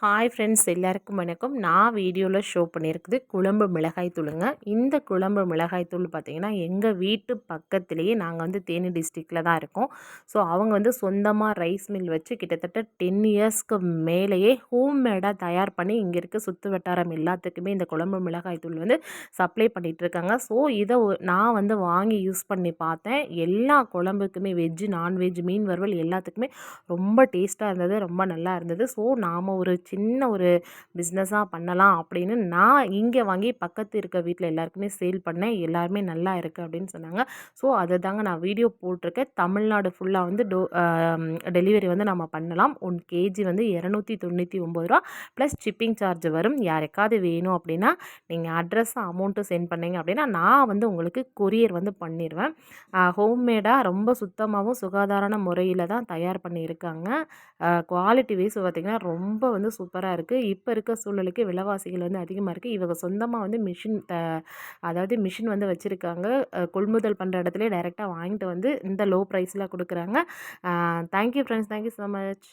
Hi friends எல்லாருக்கும் வணக்கம். நான் வீடியோவில் ஷோ பண்ணியிருக்குது குழம்பு மிளகாய் தூளுங்க. இந்த குழம்பு மிளகாய் தூள் பார்த்திங்கன்னா எங்கள் வீட்டு பக்கத்துலேயே நாங்கள் வந்து தேனி டிஸ்ட்ரிக்டில் தான் இருக்கோம். ஸோ அவங்க வந்து சொந்தமாக ரைஸ் மில் வச்சு கிட்டத்தட்ட டென் இயர்ஸ்க்கு மேலேயே ஹோம்மேடாக தயார் பண்ணி இங்கே இருக்க சுற்று வட்டாரம் எல்லாத்துக்குமே இந்த குழம்பு மிளகாய் தூள் வந்து சப்ளை பண்ணிகிட்ருக்காங்க ஸோ இதை நான் வந்து வாங்கி யூஸ் பண்ணி பார்த்தேன். எல்லா குழம்புக்குமே வெஜ்ஜு நான்வெஜ் மீன் வறுவல் எல்லாத்துக்குமே ரொம்ப டேஸ்ட்டாக இருந்தது ரொம்ப நல்லா இருந்தது. ஸோ நாம் ஒரு சின்ன ஒரு பிஸ்னஸாக பண்ணலாம் அப்படின்னு நான் இங்கே வாங்கி பக்கத்து இருக்க வீட்டில் எல்லாருக்குமே சேல் பண்ணேன். எல்லாருமே நல்லா இருக்குது அப்படின்னு சொன்னாங்க. ஸோ அதை தாங்க நான் வீடியோ போட்டிருக்கேன். தமிழ்நாடு ஃபுல்லாக வந்து டோ டெலிவரி வந்து நம்ம பண்ணலாம். ஒன் கேஜி வந்து இரநூத்தி தொண்ணூற்றி ஒம்பது ரூபா ப்ளஸ் ஷிப்பிங் சார்ஜ் வரும். யாருக்காவது வேணும் அப்படின்னா நீங்கள் அட்ரஸ் அமௌண்ட்டு சென்ட் பண்ணீங்க அப்படின்னா நான் வந்து உங்களுக்கு கொரியர் வந்து பண்ணிடுவேன் ஹோம்மேடாக ரொம்ப சுத்தமாகவும் சுகாதாரமான முறையில் தான் தயார் பண்ணியிருக்காங்க. குவாலிட்டி வைஸ் பார்த்திங்கன்னா ரொம்ப வந்து சூப்பராக இருக்குது இப்போ இருக்க சூழலுக்கு விலைவாசிகள் வந்து அதிகமாக இருக்குது இவங்க சொந்தமாக வந்து மிஷின் த அதாவது மிஷின் வந்து வச்சுருக்காங்க. கொள்முதல் பண்ணுற இடத்துல டைரெக்டாக வாங்கிட்டு வந்து இந்த லோ ப்ரைஸில் கொடுக்குறாங்க. Thank you friends thank you so much